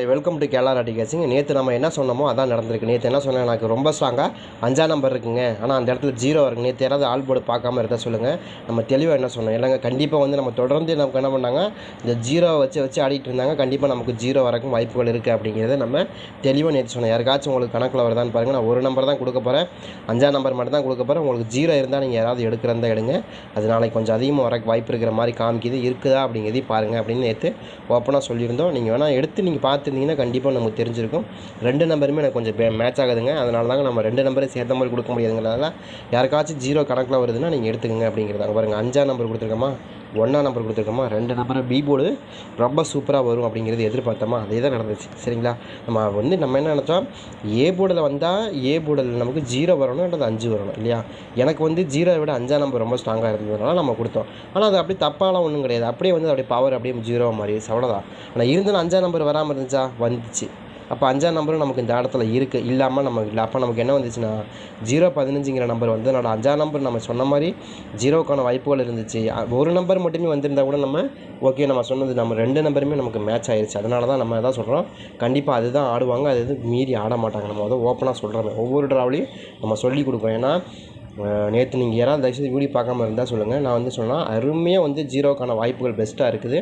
Welcome to Kerala ராட்டி கேசிங். நேற்று நம்ம என்ன சொன்னோமோ அதான் நடந்திருக்கு. நேற்று என்ன சொன்னேன் எனக்கு ரொம்ப ஸ்ட்ராங்காக அஞ்சா நம்பர் இருக்குங்க. ஆனால் அந்த இடத்துல ஜீரோ இருக்குது நேற்று யாராவது ஆல் போர்டு பார்க்காம இருந்தால் சொல்லுங்கள் நம்ம தெளிவாக என்ன சொன்னோம்? இல்லைங்க கண்டிப்பாக வந்து நம்ம தொடர்ந்து நமக்கு என்ன பண்ணாங்க இந்த ஜீரோ வச்சு வச்சு ஆடிட்டு இருந்தாங்க. கண்டிப்பாக நமக்கு ஜீரோ வரக்கும் வாய்ப்புகள் இருக்குது அப்படிங்கிறத நம்ம தெளிவாக நேற்று சொன்னோம். யாருக்காச்சும் உங்களுக்கு கணக்கில் வருதான்னு பாருங்கள் நான் ஒரு நம்பர் தான் கொடுக்க போகிறேன் அஞ்சா நம்பர் மட்டும் தான் கொடுக்க போகிறேன் உங்களுக்கு ஜீரோ இருந்தால் நீங்கள் யாராவது எடுக்கிறதா எடுங்க. அது நாளைக்கு கொஞ்சம் அதிகமாக வர வாய்ப்பு இருக்கிற மாதிரி காமிக்குது. இருக்குதா அப்படிங்கிறதையும் பாருங்கள் அப்படின்னு நேற்று ஓப்பனாக சொல்லியிருந்தோம். நீங்கள் வேணால் எடுத்து நீங்கள் பார்த்து பார்த்துருந்தீங்கன்னா கண்டிப்பாக நமக்கு தெரிஞ்சிருக்கும். ரெண்டு நம்பருமே எனக்கு கொஞ்சம் மேட்ச் ஆகுதுங்க. அதனால தாங்க நம்ம ரெண்டு நம்பரை சேர்த்த மாதிரி கொடுக்க முடியாதுங்கிறதால யாருக்காச்சும் ஜீரோ கணக்கில் வருதுன்னா நீங்கள் எடுத்துக்கங்க அப்படிங்கிறதாங்க. பாருங்கள் அஞ்சா நம்பர் கொடுத்துருக்கோமா? ஒன்றா நம்பர் கொடுத்துருக்கோமா? ரெண்டு நம்பர் பி போர்டு ரொம்ப சூப்பராக வரும் அப்படிங்கிறது எதிர்பார்த்தோமா? அதே தான் நடந்துச்சு. சரிங்களா? நம்ம வந்து நம்ம என்ன நினச்சோம்? ஏ போர்டில் வந்தால் ஏ போர்டில் நமக்கு ஜீரோ வரணும் அல்லது அஞ்சு வரணும் இல்லையா? எனக்கு வந்து ஜீரோவை விட அஞ்சா நம்பர் ரொம்ப ஸ்ட்ராங்காக இருந்ததுனால நம்ம கொடுத்தோம். ஆனால் அது அப்படியே தப்பாலாம் ஒன்றும் கிடையாது. அப்படியே வந்து அப்படியே பவர் அப்படியே ஜீரோவாக மாறிடுச்சு. அவ்வளோதான் ஆனால் இருந்தாலும் அஞ்சா நம்பர் வராமல் இருந்துச்சா? வந்துச்சு. அப்போ அஞ்சாம் நம்பரும் நமக்கு இந்த இடத்துல இருக்குது இல்லாமல் நம்ம இல்லை. அப்போ நமக்கு என்ன வந்துச்சுன்னா ஜீரோ பதினஞ்சுங்கிற நம்பர் வந்து அதோட அஞ்சாம் நம்பர் நம்ம சொன்ன மாதிரி ஜீரோக்கான வாய்ப்புகள் இருந்துச்சு. ஒரு நம்பர் மட்டுமே வந்திருந்தால் கூட நம்ம ஓகே நம்ம சொன்னது நம்ம ரெண்டு நம்பருமே நமக்கு மேட்ச் ஆயிடுச்சு அதனால தான் நம்ம எதாவது சொல்கிறோம் கண்டிப்பாக அதுதான் ஆடுவாங்க. அது எதுவும் மீறி ஆட மாட்டாங்க. நம்ம அதை ஓப்பனாக சொல்கிறோம் ஒவ்வொரு ட்ராவலையும் நம்ம சொல்லி கொடுக்குறோம் ஏன்னா நேற்று நீங்கள் யாராவது தயவுசெய்து வீடியோ பார்க்காம இருந்தால் சொல்லுங்கள் நான் வந்து சொன்னால் அருமையாக வந்து ஜீரோக்கான வாய்ப்புகள் பெஸ்ட்டாக இருக்குது.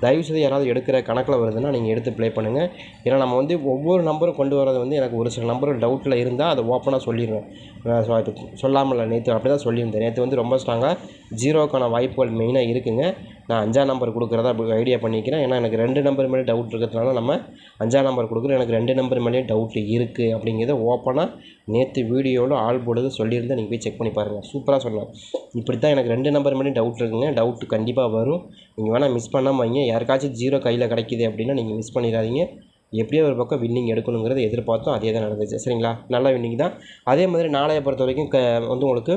தயவுசெய்து யாராவது எடுக்கிற கணக்கில் வருதுன்னா நீங்கள் எடுத்து ப்ளே பண்ணுங்கள் ஏன்னா நம்ம வந்து ஒவ்வொரு நம்பரும் கொண்டு வரது வந்து எனக்கு ஒரு சில நம்பர் டவுட்டில் இருந்தால் அதை ஓப்பனாக சொல்லிடுவேன். நான் சொ- சொல்லாமல் நேற்று அப்படி தான் சொல்லியிருந்தேன். நேற்று வந்து ரொம்ப ஸ்ட்ராங்காக ஜீரோக்கான வாய்ப்புகள் மெயினாக இருக்குங்க. நான் அஞ்சாம் நம்பர் கொடுக்குறதா ஐடியா பண்ணிக்கிறேன். ஏன்னா எனக்கு ரெண்டு நம்பர் மேலே டவுட் இருக்கிறதுனால நம்ம அஞ்சாம் நம்பர் கொடுக்குறோம் எனக்கு ரெண்டு நம்பர் மேலேயும் டவுட் இருக்குது அப்படிங்கிறத ஓப்பனாக நேற்று வீடியோவில் ஆள் போடுறது சொல்லியிருந்தேன். நீங்கள் போய் செக் பண்ணி பாருங்கள் சூப்பராக சொன்னேன் இப்படி தான் எனக்கு ரெண்டு நம்பர் மேலேயும் டவுட் இருக்குங்க. டவுட் கண்டிப்பாக வரும். நீங்கள் வேணால் மிஸ் பண்ணாமல் வைங்க. யாருக்காச்சும் ஜீரோ கையில் கிடைக்கிது அப்படின்னா நீங்கள் மிஸ் பண்ணிடாதீங்க. எப்படியோ ஒரு பக்கம் வின்னிங் எடுக்கணுங்கிறத எதிர்பார்த்தோம். அதே தான் நடந்துச்சு. சரிங்களா? நல்ல வின்னிங் தான். அதே மாதிரி நாளைய பொறுத்த வரைக்கும் க வந்து உங்களுக்கு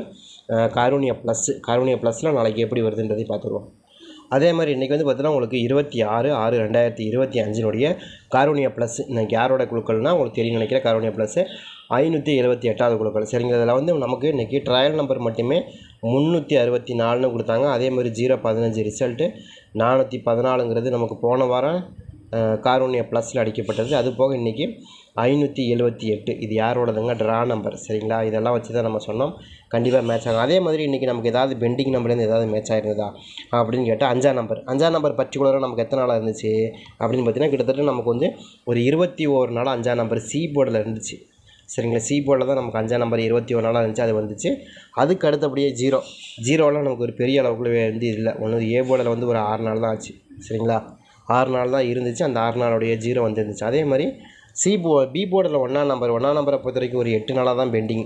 அஹ், ப்ளஸ்ஸு ப்ளஸ் காரூணியா ப்ளஸில் நாளைக்கு எப்படி வருதுன்றதை பார்த்துருவோம். அதே மாதிரி இன்றைக்கி வந்து பார்த்தீங்கன்னா உங்களுக்கு இருபத்தி ஆறு ஆறு ரெண்டாயிரத்தி இருபத்தி அஞ்சினுடைய காரோனியா ப்ளஸ் இன்றைக்கி யாரோட குழுக்கள்னால் உங்களுக்கு தெரியும் நினைக்கிறேன். காரோனியா ப்ளஸ்ஸு ஐநூற்றி எழுபத்தி எட்டாவது குழுக்கள். சரிங்க இதில் வந்து நமக்கு இன்றைக்கி ட்ரையல் நம்பர் மட்டுமே முந்நூற்றி அறுபத்தி நாலுன்னு கொடுத்தாங்க. அதே மாதிரி ஜீரோ பதினஞ்சு ரிசல்ட்டு நானூற்றி பதினாலுங்கிறது நமக்கு போன வாரம் அஹ், ப்ளஸில் அடிக்கப்பட்டது. அது போக இன்றைக்கி ஐநூற்றி எழுபத்தி எட்டு. இது யாரோடதுங்க? ட்ரா நம்பர் சரிங்களா? இதெல்லாம் வச்சு தான் நம்ம சொன்னோம். கண்டிப்பாக மேட்ச் ஆகும். அதே மாதிரி இன்றைக்கி நமக்கு ஏதாவது பெண்டிங் நம்பர்லேருந்து ஏதாவது மேட்ச் ஆகிருந்ததா அப்படின்னு கேட்டால் அஞ்சாம் நம்பர் அஞ்சாம் நம்பர் பர்டிகுலராக நமக்கு எத்தனை நாளாக இருந்துச்சு அப்படின்னு பார்த்தீங்கன்னா கிட்டத்தட்ட நமக்கு வந்து ஒரு இருபத்தி ஓரு நாள் அஞ்சாம் நம்பர் சி போர்டில் இருந்துச்சு. சரிங்களா? சி போர்டில் தான் நமக்கு அஞ்சாம் நம்பர் இருபத்தி ஒரு நாளாக இருந்துச்சு அது வந்துச்சு. அதுக்கு அடுத்தபடியே ஜீரோ ஜீரோலாம் நமக்கு ஒரு பெரிய அளவுக்குள்ளே வந்து இல்லை. ஒன்று ஏ போர்டில் வந்து ஒரு ஆறு நாள் தான் ஆச்சு. சரிங்களா? ஆறு நாள் தான் இருந்துச்சு. அந்த ஆறு நாளுடைய ஜீரோ வந்துருந்துச்சு. அதே மாதிரி சி போ பி போர்டில் ஒன்றாம் நம்பர் ஒன்றாம் நம்பரை பொறுத்த வரைக்கும் ஒரு எட்டு நாளாக தான் பெண்டிங்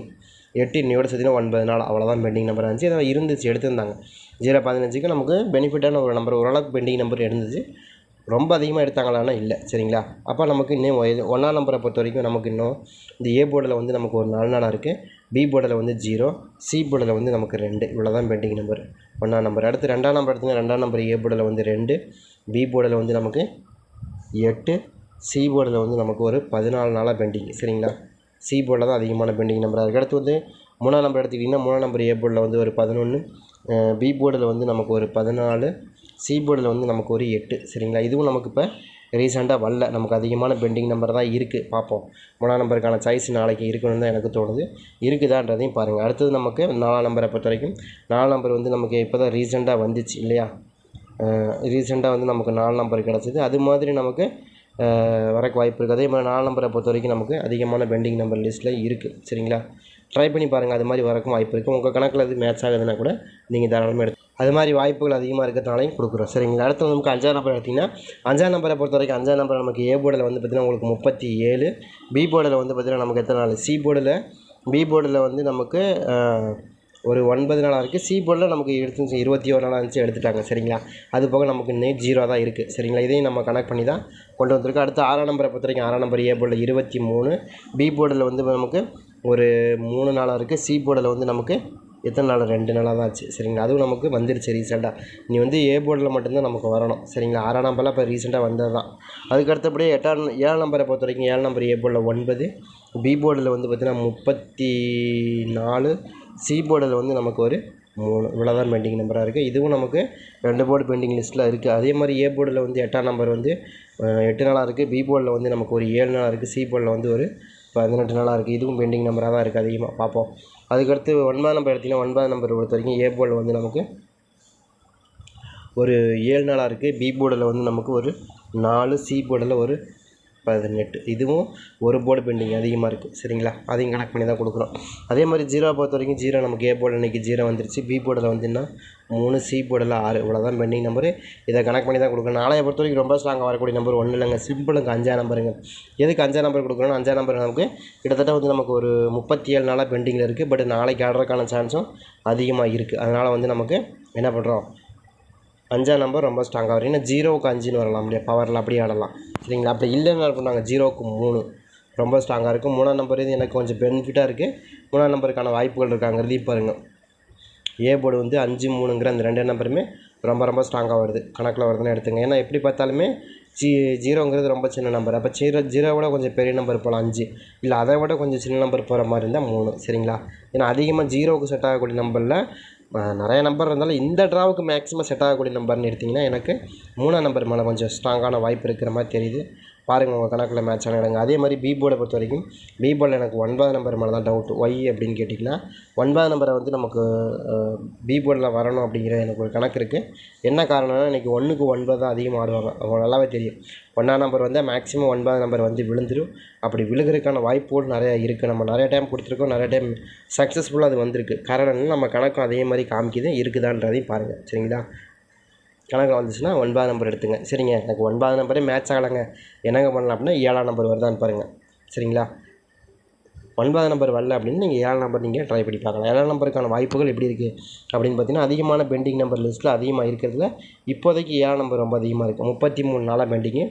எட்டு இன்னையோட சேர்த்தினா ஒன்பது நாள். அவ்வளோதான் பெண்டிங் நம்பர் இருந்துச்சு. அதான் இருந்துச்சு எடுத்திருந்தாங்க. ஜீரோ பதினஞ்சுக்கு நமக்கு பெனிஃபிட்டான ஒரு நம்பர் ஓரளவுக்கு பெண்டிங் நம்பர் இருந்துச்சு. ரொம்ப அதிகமாக எடுத்தாங்களான்னா இல்லை சரிங்களா? அப்போ நமக்கு இன்னும் ஒன்றாம் நம்பரை பொறுத்த வரைக்கும் நமக்கு இன்னும் இந்த ஏ போர்டில் வந்து நமக்கு ஒரு நாலு நாளாக இருக்குது பி போர்டில் வந்து ஜீரோ சி போர்டில் வந்து நமக்கு ரெண்டு. இவ்வளோ தான் பெண்டிங் நம்பர் ஒன்றாம் நம்பர் அடுத்து ரெண்டாம் நம்பர் எடுத்தீங்கன்னா ரெண்டாம் நம்பர் ஏ போர்டில் வந்து ரெண்டு பி போர்டில் வந்து நமக்கு எட்டு சி போர்டில் வந்து நமக்கு ஒரு பதினாலு நாளாக பெண்டிங் சரிங்களா? சி போர்டில் தான் அதிகமான பெண்டிங் நம்பராக இருக்குது அடுத்து வந்து மூணாம் நம்பர் எடுத்துக்கிட்டிங்கன்னா மூணாம் நம்பர் ஏ போர்டில் வந்து ஒரு பதினொன்று பி போர்டில் வந்து நமக்கு ஒரு பதினாலு சி போர்டில் வந்து நமக்கு ஒரு எட்டு சரிங்களா? இதுவும் நமக்கு இப்போ ரீசெண்டாக வரல. நமக்கு அதிகமான பெண்டிங் நம்பர் தான் இருக்குது பார்ப்போம். மூணாம் நம்பருக்கான சாய்ஸ் நாளைக்கு இருக்கணும்னு தான் எனக்கு தோணுது. இருக்குதான்றதையும் பாருங்கள் அடுத்தது நமக்கு நாலாம் நம்பரை பொறுத்த வரைக்கும் நாலாம் நம்பர் வந்து நமக்கு இப்போ தான் ரீசெண்டாக வந்துச்சு இல்லையா? ரீசெண்டாக வந்து நமக்கு நாலு நம்பர் கிடச்சிது. அது மாதிரி நமக்கு வரக்கு வாய்ப்பு இருக்குது அதே மாதிரி நாலு நம்பரை பொறுத்த வரைக்கும் நமக்கு அதிகமான பெண்டிங் நம்பர் லிஸ்ட்டில் இருக்குது சரிங்களா? ட்ரை பண்ணி பாருங்கள் அது மாதிரி வரக்கும் வாய்ப்பு இருக்குது உங்கள் கணக்கில் அது மேட்ச் ஆகுதுன்னா கூட நீங்கள் தாராளமாக எடுத்து அது மாதிரி வாய்ப்புகள் அதிகமாக இருக்கிறதுனாலையும் கொடுக்குறோம். சரிங்களா? அடுத்து நமக்கு அஞ்சாம் நம்பர் எடுத்திங்கன்னா அஞ்சாம் நம்பரை பொறுத்த வரைக்கும் அஞ்சாம் நம்பர் நமக்கு ஏ போர்டில் வந்து பார்த்திங்கன்னா உங்களுக்கு முப்பத்தி ஏழு. பி போர்டில் வந்து பார்த்திங்கன்னா நமக்கு எத்தனை நாள்? சி போர்டில் பி போர்டில் வந்து நமக்கு ஒரு ஒன்பது நாளாக இருக்குது சி போர்டில் நமக்கு எடுத்து இருபத்தி ஒரு நாளாக இருந்துச்சு எடுத்துட்டாங்க. சரிங்களா? அது போக நமக்கு நெட் ஜீரோ தான் இருக்குது சரிங்களா? இதையும் நம்ம கனெக்ட் பண்ணி தான் கொண்டு வந்திருக்கோம். அடுத்து ஆறாம் நம்பரை பொறுத்த வரைக்கும் ஆறாம் நம்பர் ஏ போர்டில் இருபத்தி மூணு. பி போர்டில் வந்து நமக்கு ஒரு மூணு நாளாக இருக்குது சி போர்டில் வந்து நமக்கு எத்தனை நாள்? ரெண்டு நாளாக தான் ஆச்சு. சரிங்களா? அதுவும் நமக்கு வந்துருச்சு ரீசெண்டாக நீ வந்து ஏ போர்டில் மட்டும்தான் நமக்கு வரணும். சரிங்களா? ஆறாம் நம்பரில் இப்போ ரீசெண்டாக வந்தது தான். அதுக்கு அடுத்தபடியே எட்டாம் ஏழாம் நம்பரை பொறுத்த வரைக்கும் ஏழாம் நம்பர் ஏ போர்டில் ஒன்பது பி போர்டில் வந்து பார்த்திங்கன்னா முப்பத்தி நாலு சி போர்டில் வந்து நமக்கு ஒரு மூணு. இவ்வளோ தான் பெண்டிங் நம்பராக இருக்குது இதுவும் நமக்கு ரெண்டு போர்டு பெண்டிங் லிஸ்ட்டில் இருக்குது அதே மாதிரி ஏ போர்டில் வந்து எட்டாம் நம்பர் வந்து எட்டு நாளாக இருக்குது பி போர்டில் வந்து நமக்கு ஒரு ஏழு நாளாக இருக்குது சி போர்டில் வந்து ஒரு பதினெட்டு நாளாக இருக்குது இதுவும் பெண்டிங் நம்பராக தான் இருக்குது அதிகமாக பார்ப்போம் அதுக்கடுத்து ஒன்பதாம் நம்பர் எடுத்திங்கன்னா ஒன்பதாம் நம்பர் பொறுத்த வரைக்கும் ஏ போர்டில் வந்து நமக்கு ஒரு ஏழு நாளாக இருக்குது பி போர்டில் வந்து நமக்கு ஒரு நாலு சி போர்டில் ஒரு பதினெட்டு. இதுவும் ஒரு போர்டு பெண்டிங் அதிகமாக இருக்குது சரிங்களா? அதையும் கணக்கு பண்ணி தான் கொடுக்குறோம். அதே மாதிரி ஜீரோ பொறுத்த வரைக்கும் ஜீரோ நமக்கு ஏ போர்டில் இன்றைக்கி ஜீரோ வந்துருச்சு. பி போர்டில் வந்துன்னா மூணு சி போர்டில் ஆறு. இவ்வளோ தான் பெண்டிங் நம்பரு இதை கணக்கு பண்ணி தான் கொடுக்குறோம். நாளைய பொறுத்த வரைக்கும் ரொம்ப ஸ்ட்ராங்காக வரக்கூடிய நம்பர் ஒன்றும் இல்லைங்க. சிம்பிளுங்க அஞ்சா நம்பருங்க எதுக்கு அஞ்சா நம்பர் கொடுக்குறோம் அஞ்சா நம்பர் நமக்கு கிட்டத்தட்ட வந்து நமக்கு ஒரு முப்பத்தி ஏழு நாளாக பெண்டிங்கில் இருக்குது பட் நாளைக்கு ஆடுறதுக்கான சான்ஸும் அதிகமாக இருக்குது அதனால் வந்து நமக்கு என்ன பண்ணுறோம் அஞ்சாம் நம்பர் ரொம்ப ஸ்ட்ராங்காக வரும். ஏன்னா ஜீரோவுக்கு அஞ்சுன்னு வரலாம் அப்படியே பவரில் அப்படியே ஆடலாம். சரிங்களா? அப்படி இல்லைன்னு என்ன பண்ணாங்க ஜீரோவுக்கு மூணு. ரொம்ப ஸ்ட்ராங்காக இருக்கும் மூணாம் நம்பர் இது எனக்கு கொஞ்சம் பெனிஃபிட்டாக இருக்குது மூணாம் நம்பருக்கான வாய்ப்புகள் இருக்காங்கிறது பாருங்கள் ஏ போர்டு வந்து அஞ்சு மூணுங்கிற அந்த ரெண்டு நம்பருமே ரொம்ப ரொம்ப ஸ்ட்ராங்காக வருது. கணக்கில் வருதுன்னு எடுத்துங்க. ஏன்னா எப்படி பார்த்தாலுமே ஜி ஜீரோங்கிறது ரொம்ப சின்ன நம்பர் அப்போ ஜீரோ ஜீரோ விட கொஞ்சம் பெரிய நம்பர் போகலாம் அஞ்சு. இல்லை அதை விட கொஞ்சம் சின்ன நம்பர் போகிற மாதிரி இருந்தால் மூணு. சரிங்களா? ஏன்னா அதிகமாக ஜீரோவுக்கு செட் ஆகக்கூடிய நம்பரில் நிறைய நம்பர் இருந்தாலும் இந்த ட்ராவுக்கு மேக்ஸிமம் செட் ஆகக்கூடிய நம்பர்னு எடுத்திங்கன்னா எனக்கு மூணாம் நம்பர் மேலே கொஞ்சம் ஸ்ட்ராங்கான வாய்ப்பு இருக்கிற மாதிரி தெரியுது. பாருங்கள் உங்கள் கணக்கில் மேட்ச் ஆன இடங்க. அதே மாதிரி பி போர்டை பொறுத்த வரைக்கும் பி போர்டில் எனக்கு ஒன்பது நம்பர் மேலே தான் டவுட் ஒய் அப்படின்னு கேட்டிங்கன்னா ஒன்பது நம்பரை வந்து நமக்கு பி போர்டில் வரணும் அப்படிங்கிற எனக்கு ஒரு கணக்கு இருக்குது என்ன காரணம்னா இன்றைக்கி ஒன்றுக்கு ஒன்பது தான் அதிகமாக ஆடுவாங்க. அவங்க நல்லாவே தெரியும். ஒன்றாம் நம்பர் வந்து மேக்ஸிமம் ஒன்பது நம்பர் வந்து விழுந்துடும் அப்படி விழுகிறதுக்கான வாய்ப்புகள் நிறையா இருக்குது நம்ம நிறைய டைம் கொடுத்துருக்கோம். நிறைய டைம் சக்ஸஸ்ஃபுல்லாக அது வந்திருக்கு. காரணம் நம்ம கணக்கும் அதே மாதிரி காமிக்குது. இருக்குதான்றதையும் பாருங்கள் சரிங்களா? கணக்கு வந்துச்சுன்னா ஒன்பதாம் நம்பர் எடுத்துங்க. சரிங்க? எனக்கு ஒன்பதாம் நம்பரே மேட்ச் ஆகலைங்க. என்னங்க பண்ணலாம் அப்படின்னா ஏழாம் நம்பர் வருதான்னு பாருங்கள் சரிங்களா? ஒன்பதாம் நம்பர் வரல அப்படின்னு நீங்கள் ஏழாம் நம்பர் நீங்கள் ட்ரை பண்ணி பார்க்கலாம். ஏழாம் நம்பருக்கான வாய்ப்புகள் எப்படி இருக்குது அப்படின்னு பார்த்தீங்கன்னா அதிகமான பெண்டிங் நம்பர் லிஸ்ட்டில் அதிகமாக இருக்கிறதுல இப்போதைக்கு ஏழாம் நம்பர் ரொம்ப அதிகமாக இருக்குது முப்பத்தி மூணு நாளாக பெண்டிங்கு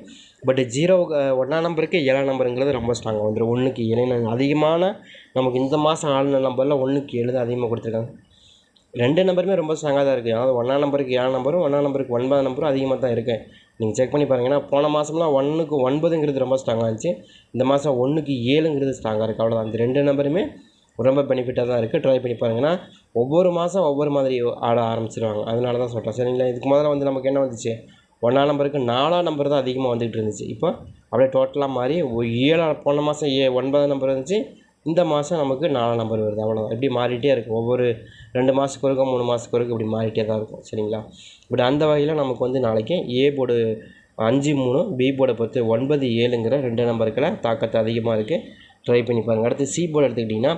பட் ஜீரோ ஒன்றாம் நம்பருக்கு ஏழாம் நம்பருங்கிறது ரொம்ப ஸ்ட்ராங்காக வந்துடும் ஒன்றுக்கு ஏழு அதிகமான நமக்கு இந்த மாதம் ஆளுநர் நம்பரில் ஒன்றுக்கு ஏழு தான் அதிகமாக கொடுத்துருக்காங்க. ரெண்டு நம்பருமே ரொம்ப ஸ்ட்ராங்காக தான் இருக்குது அதாவது ஒன்றாம் நம்பருக்கு ஏழு நம்பரும் ஒன்றாம் நம்பருக்கு ஒன்பதாம் நம்பரும் அதிகமாக தான் இருக்குது நீங்கள் செக் பண்ணி பாருங்கன்னா போன மாதம்லாம் ஒன்றுக்கு ஒன்பதுங்கிறது ரொம்ப ஸ்ட்ராங்காக இருந்துச்சு. இந்த மாதம் ஒன்றுக்கு ஏழுங்கிறது ஸ்ட்ராங்காக இருக்குது அவ்வளோதான் அந்த ரெண்டு நம்பருமே ரொம்ப பெனிஃபிட்டாக தான் இருக்குது ட்ரை பண்ணி பாருங்கன்னா ஒவ்வொரு மாதம் ஒவ்வொரு மாதிரி ஆட ஆரம்பிச்சிருவாங்க. அதனால தான் சொல்கிறேன் சரிங்களா? இதுக்கு முதல்ல வந்து நமக்கு என்ன வந்துச்சு? ஒன்றாம் நம்பருக்கு நாலாம் நம்பர் தான் அதிகமாக வந்துகிட்டு இருந்துச்சு. இப்போ அப்படியே டோட்டலாக மாறி ஒரு ஏழாம் போன மாதம் ஏ ஒன்பதாம் நம்பர் இருந்துச்சு இந்த மாதம் நமக்கு நாலாம் நம்பர் வருது. அவ்வளோதான் இப்படி மாறிட்டே இருக்கும். ஒவ்வொரு ரெண்டு மாதத்துக்கு ஒருக்க மூணு மாதத்துக்கு ஒருக்க இப்படி மாறிட்டே தான் இருக்கும். சரிங்களா? இப்படி அந்த வகையில் நமக்கு வந்து நாளைக்கு ஏ போர்டு அஞ்சு மூணு பி போர்டை பொறுத்து ஒன்பது ஏழுங்கிற ரெண்டு நம்பருக்கில் தாக்கத்தை அதிகமாக இருக்குது ட்ரை பண்ணி பாருங்கள் அடுத்து சி போர்டு எடுத்துக்கிட்டிங்கன்னா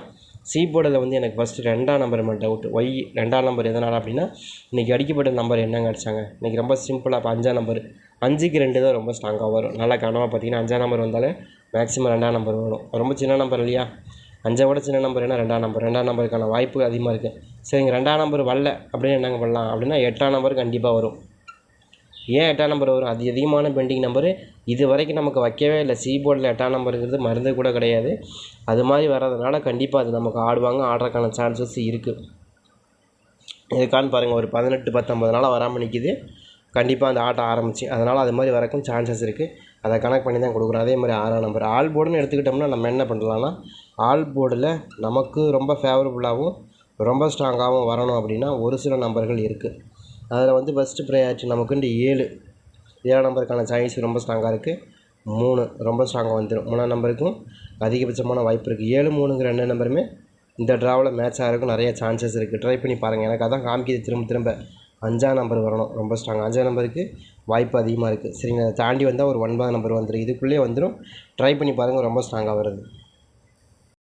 சி போர்டில் வந்து எனக்கு ஃபஸ்ட்டு ரெண்டாம் நம்பர் மட்டும் டவுட் ஒய் ரெண்டாம் நம்பர் எதனால் அப்படின்னா இன்றைக்கி அடிக்கப்பட்ட நம்பர் என்னங்க அடிச்சாங்க? இன்றைக்கி ரொம்ப சிம்பிளாக இப்போ அஞ்சாம் நம்பர் அஞ்சுக்கு ரெண்டு தான் ரொம்ப ஸ்ட்ராங்காக வரும். நல்லா கனவாக பார்த்தீங்கன்னா அஞ்சாம் நம்பர் வந்தாலே மேக்ஸிமம் ரெண்டாம் நம்பர் வரும். ரொம்ப சின்ன நம்பர் இல்லையா? அஞ்சை விட சின்ன நம்பர் என்ன ரெண்டாம் நம்பர் ரெண்டாம் நம்பருக்கான வாய்ப்பு அதிகமாக இருக்குது சரிங்க ரெண்டாம் நம்பர் வரல அப்படின்னு என்னங்க பண்ணலாம்? அப்படின்னா எட்டாம் நம்பர் கண்டிப்பாக வரும். ஏன் எட்டாம் நம்பர் வரும்? அது அதிகமான பெண்டிங் நம்பரு இது வரைக்கும் நமக்கு வைக்கவே இல்லை. சி போர்டில் எட்டாம் நம்பருங்கிறது மருந்து கூட கிடையாது. அது மாதிரி வர்றதுனால கண்டிப்பாக அது நமக்கு ஆடுவாங்க. ஆடுறதுக்கான சான்சஸ் இருக்குது இதுக்கான்னு பாருங்கள் ஒரு பதினெட்டு பத்தொம்பது நாளாக வராமல் நிற்கிது கண்டிப்பாக அந்த ஆட்டம் ஆரம்பிச்சு. அதனால் அது மாதிரி வரக்கும் சான்சஸ் இருக்குது அதை கணக்கு பண்ணி தான் கொடுக்குறோம். அதே மாதிரி ஆறாம் நம்பர் ஆல் போர்டுன்னு எடுத்துக்கிட்டோம்னா நம்ம என்ன பண்ணலாம்னா ஆல் போர்டில் நமக்கு ரொம்ப ஃபேவரபுளாகவும் ரொம்ப ஸ்ட்ராங்காகவும் வரணும் அப்படின்னா ஒரு சில நம்பர்கள் இருக்குது அதில் வந்து ஃபஸ்ட்டு ப்ரையாரிட்டி நமக்குண்டு ஏழு. ஏழாம் நம்பருக்கான சாய்ஸ் ரொம்ப ஸ்ட்ராங்காக இருக்குது மூணு ரொம்ப ஸ்ட்ராங்காக வந்துடும் மூணாம் நம்பருக்கும் அதிகபட்சமான வாய்ப்பு இருக்குது ஏழு மூணுங்கிற ரெண்டு நம்பருமே இந்த ட்ராவில் மேட்ச் ஆகிறதுக்கும் நிறைய சான்சஸ் இருக்குது ட்ரை பண்ணி பாருங்கள் எனக்கு அதான் காமிக்கிது. திரும்ப திரும்ப அஞ்சாம் நம்பர் வரணும். ரொம்ப ஸ்ட்ராங் அஞ்சாம் நம்பருக்கு வாய்ப்பு அதிகமாக இருக்குது சரிங்களா? அதை தாண்டி வந்தால் ஒரு ஒன்பதாம் நம்பர் வந்துடும் இதுக்குள்ளேயே வந்துடும் ட்ரை பண்ணி பாருங்கள் ரொம்ப ஸ்ட்ராங்காக வருது.